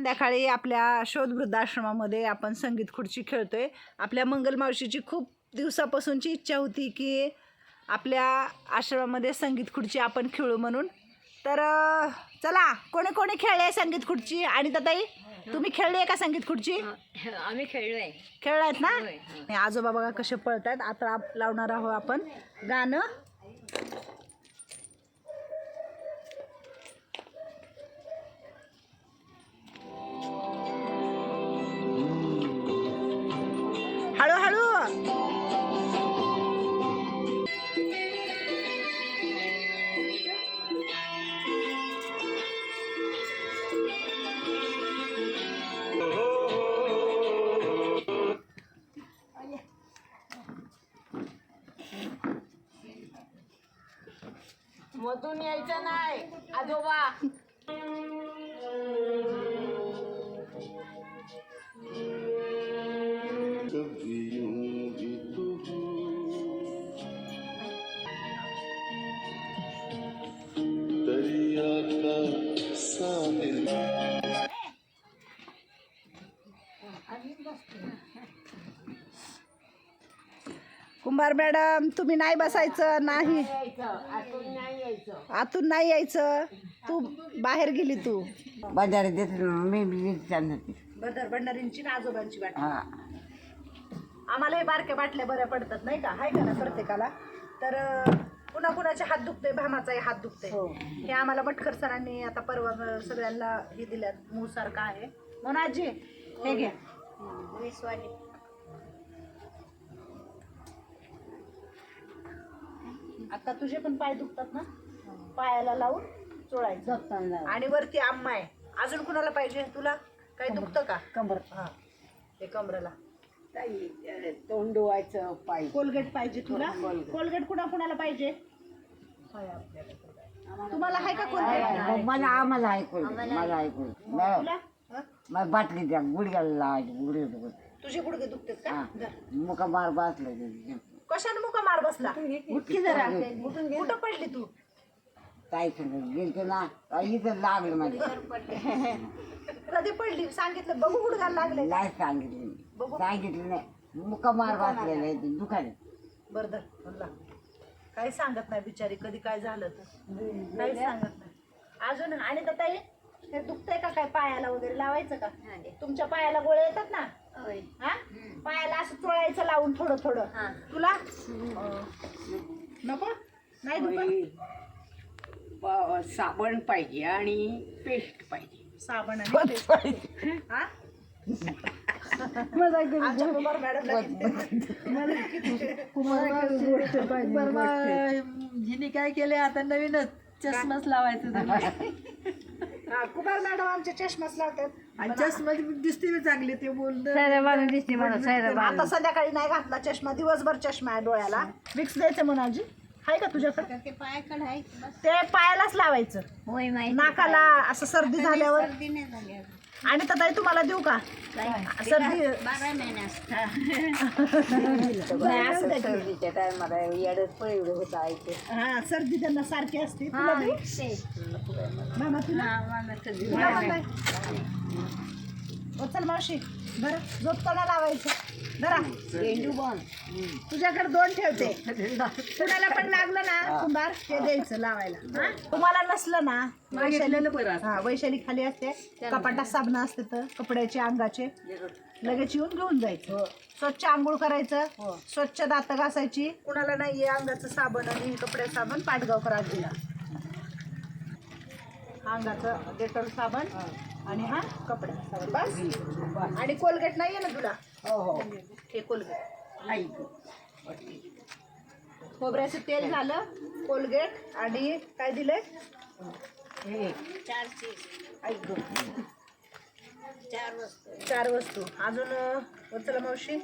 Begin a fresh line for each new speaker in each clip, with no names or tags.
संध्याकाळी आपल्या शोध वृद्धाश्रमामध्ये आपण संगीत खुर्ची खेळतोय. आपल्या मंगल मावशीची खूप दिवसापासूनची इच्छा होती की आपल्या आश्रमामध्ये संगीत खुर्ची आपण खेळू म्हणून. तर चला कोणी कोणी खेळले संगीत खुर्ची? आणि ताई तुम्ही खेळली आहे का संगीत खुर्ची?
आम्ही खेळलोय.
खेळलायत ना? आजोबा बघा कसे पळतायत. आता लावणार आहोत आपण गाणं.
मधून यायचं नाही. आजोबा.
कुंभार मॅडम तुम्ही नाही बसायचं नाही.
आतून नाही यायचं.
आतून नाही यायचं. तू बाहेर गेली तू.
बाजारात देते मी
बदर भंडारींची ना आजोबांची वाट
हा.
आम्हाला हे बारक्या बाटल्या बऱ्या पडतात नाही का? हाय का ना प्रत्येकाला? तर कुणा कुणाचे हात दुखते भामाचाही हात दुखते हे. आम्हाला मटकर सरांनी आता परवा सगळ्यांना हे दिल्यात मूळ सारखं आहे. म्हणून आजी हे घ्या आता तुझे पण पाय दुखतात ना? पायाला लावून चोळायचं. आणि वरती आम्मा आहे. अजून कुणाला पाहिजे? तुला? काही दुखतं का?
कंबर.
हा. ते कमरेला
तोंड डोवायचं पाय.
कोलगेट पाहिजे तुला? कोलगेट. कुणा कुणाला पाहिजे? तुम्हाला आहे का कोलगेट?
मला आम्हाला ऐकू मला ऐकू
तुला? हं?
मला बाटली द्या. गुडघ्याला लावायची गुडघे
तुझे गुडघे दुखतात का?
हा. मुका मार बसलं
कशाने मुका मार बसला?
उठकी जरा.
कुठं पडली तू?
काय सांगत गेलतो ना. इथं लागलं माझ्या.
कधी पडली. सांगितलं बघू गुडघाला लागले
नाही सांगितलं सांगितलं नाही. मुका मार बसलेला आहे ते दुखाने
बर धर. म्हणला काही सांगत नाही बिचारी. कधी काय झालं तर. काही सांगत नाही. अजून आणि तर ताई हे दुखतंय का काय? पायाला वगैरे लावायचं का? तुमच्या पायाला गोळे येतात ना हा पायाला असं चोळायचं लावून थोडं थोडं. तुला? नको? नाही दुखत?
साबण पाहिजे आणि पेस्ट पाहिजे.
साबण आणि. हा? कुमार मॅडमला
हिने काय केले आता नवीनच चष्माच लावायचं.
हा, कुमार मॅडम आमचे चष्माच लावतात.
आणि चष्मा दिसते बी चांगली ते बोलणं.
आता संध्याकाळी नाही घातला चष्मा दिवसभर चष्मा आहे डोळ्याला. विक्स द्यायचं म्हणून आजी. आहे का तुझ्याकडे?
ते पायाकडे आहे
ते पायालाच लावायचं.
होय माहिती
नाकाला असं सर्दी झाल्यावर.
सर्दी नाही झाली अजून.
आणि तर ताई तुम्हाला देऊ का? सर्दी
बारा महिने असतात.
सर्दीच्या टायमाला येडच पळवलं होतं ऐकते
हा सर्दी त्यांना सारखी असते. तुला देऊ? मामा तुला. ओ, चल मावशी. बरं झोपताना लावायचं. जरा तुझ्याकडे दोन ठेवते. कुणाला पण लागलं ना कुंभार ते द्यायचं लावायला. हा? तुम्हाला नसलं ना हा वैशाली खाली असते. कपाटात साबण असते तर कपड्याचे अंगाचे. लगेच येऊन घेऊन जायचं. स्वच्छ आंघोळ करायचं. स्वच्छ दात घासायची. कुणाला नाहीये अंगाचं साबण आणि कपड्याचं साबण पाटगावकर आजीला हा. अंगाचं डेटॉल साबण. आणि हा साबण बस. आणि कोलगेट नाहीये ना तुला?
हो हो.
हे कोलगेट. खोबऱ्याचं तेल झालं कोलगेट आणि काय दिलंय?
चार चीज
ऐक.
चार वस्तू.
चार वस्तू. अजून वत्सला मावशी.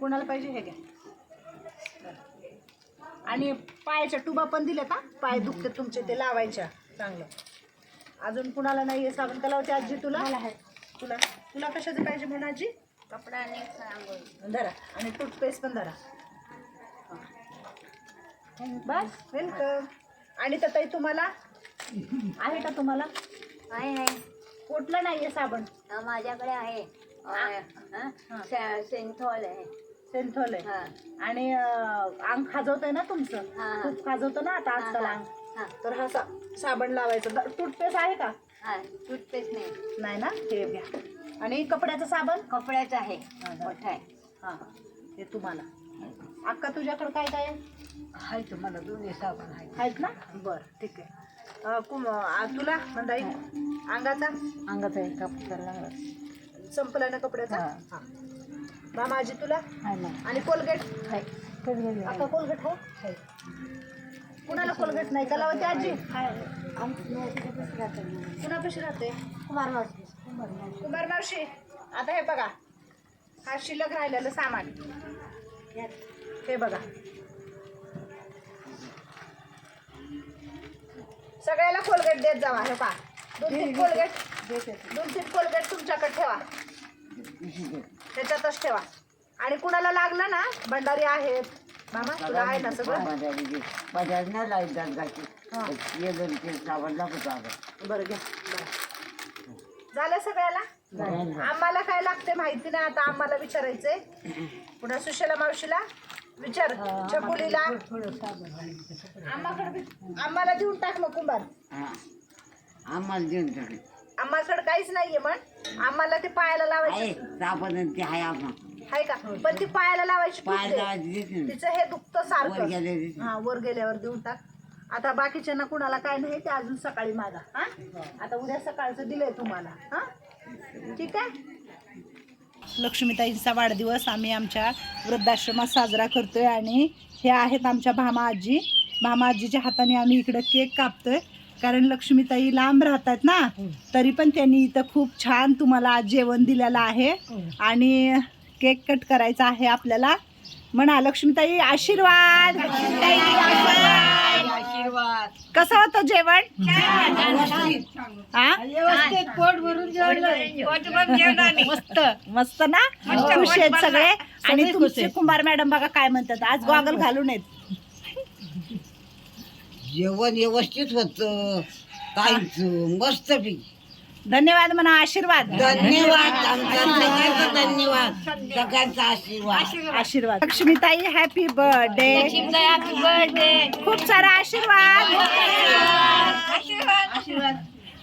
कुणाला पाहिजे हे घ्या. आणि पायाच्या टुबा पण दिल्या का पाय दुखते तुमचे ते लावायच्या. चांगलं. अजून कुणाला नाही आहे साबण? का लावते आजी तुला? तुला? तुला कशाचं पाहिजे म्हणून आजी?
कपडा आणि
धरा. आणि टूथपेस्ट पण धरा. बस वेलकम आणि तर ताई तुम्हाला? आहे का तुम्हाला?
आहे आहे.
कुठलं नाहीये साबण?
हा, माझ्याकडे आहे. हा? सेंथॉल आहे.
सेंथोल आहे.
हा.
आणि अंग खाजवतंय ना तुमचं. खूप खाजवतं ना आता आजकाल अंग.
हा.
तर हा सा- साबण लावायचं. टूथपेस्ट आहे का?
हा टूथपेस्ट नाही.
नाही ना? हे घ्या. आणि कपड्याचं साबण?
कपड्याचं आहे. मोठा आहे.
हा हा. हे तुम्हाला. अक्का तुझ्याकडे काय काय आहे?
आहे तुम्हाला दोन्ही साबण आहे
आहेत ना? बर ठीक आहे. अं, कुम अं, तुला मंदाई अंगाचा?
अंगाचा एक काप लागला.
संपला ना कपड्याचा?
हा.
हा. मामाजी तुला?
आहे ना.
आणि कोलगेट?
आहे
कोलगेट. आहे कुणाला कोलगेट नाही? कलावती आजी. कुणापाशी राहते?
कुमार मावशी
कुमार मावशी. आता हे बघा. हा शिल्लक राहिलेलं सामान. हे बघा. सगळ्याला कोलगेट देत जावा हे पा दोन तीन कोलगेट दोन तीन कोलगेट तुमच्याकडे ठेवा. त्याच्यातच ठेवा. आणि कुणाला लागलं ना भंडारी आहेत. मामा तुला आहे ना सगळं?
नाही लाइट गाठी ये दोन तीन साबण लागतो अगं
बरं घ्या. झालं सगळ्याला? आम्हाला काय लागते माहिती नाही आता आम्हाला विचारायचंय. पुन्हा सुशला मावशीला विचार आम्हाकडे वि- आम्हाला देऊन टाक मग कुंभार.
आम्हाला देऊन टाकले
आम्हाकडे काहीच नाहीये म्हण. आम्हाला ते पायाला लावायचे.
साबण आणि ते आहे आपण
आहे का? पण ती पायाला लावायची
पाय.
तिचं हे दुखतं
वर
सारखं.
गेले.
हा वर गेल्यावर देऊन टाक. आता बाकीच्यांना कुणाला काय नाही ते अजून सकाळी मागा. हा? आता उद्या सकाळचं दिलंय तुम्हाला. हा? ठीक आहे? लक्ष्मीताईंचा वाढदिवस आम्ही आमच्या वृद्धाश्रमात साजरा करतोय आणि हे आहेत आमच्या भामा आजी. भामा आजीच्या हाताने आम्ही इकडं केक कापतोय. कारण लक्ष्मीताई लांब राहतात ना तरी पण त्यांनी इथं खूप छान तुम्हाला आज जेवण दिलेलं आहे. आणि केक कट करायचा आहे आपल्याला. म्हणा लक्ष्मीताई आशीर्वाद. कसं होतं जेवण? हा?
व्यवस्थित पोट भरून जेवलं.
मस्त मस्त ना? खुश आहेत सगळे. आणि तुमचे कुंभार मॅडम बघा काय म्हणतात. आज गॉगल घालून आहेत.
जेवण व्यवस्थित होत. काहीच मस्त
धन्यवाद म्हणा आशीर्वाद.
धन्यवाद आमच्या सगळ्यांचा धन्यवाद सगळ्यांचा आशीर्वाद.
आशीर्वाद. लक्ष्मीताई हॅपी बर्थडे खूप सारा आशीर्वाद.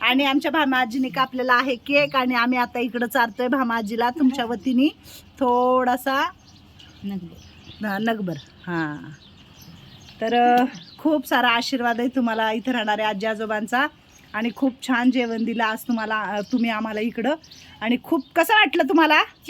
आणि आमच्या भामाजीने कापलेला आहे केक आणि आम्ही आता इकडं चारतोय भामाजीला तुमच्या वतीने. थोडासा हा, नगबर हां. तर अ, खूप सारा आशीर्वाद आहे तुम्हाला इथं राहणाऱ्या आजी आजोबांचा. आणि खूप छान जेवण दिलं आज तुम्हाला तुम्ही आम्हाला इकडं. आणि खूप कसं वाटलं तुम्हाला?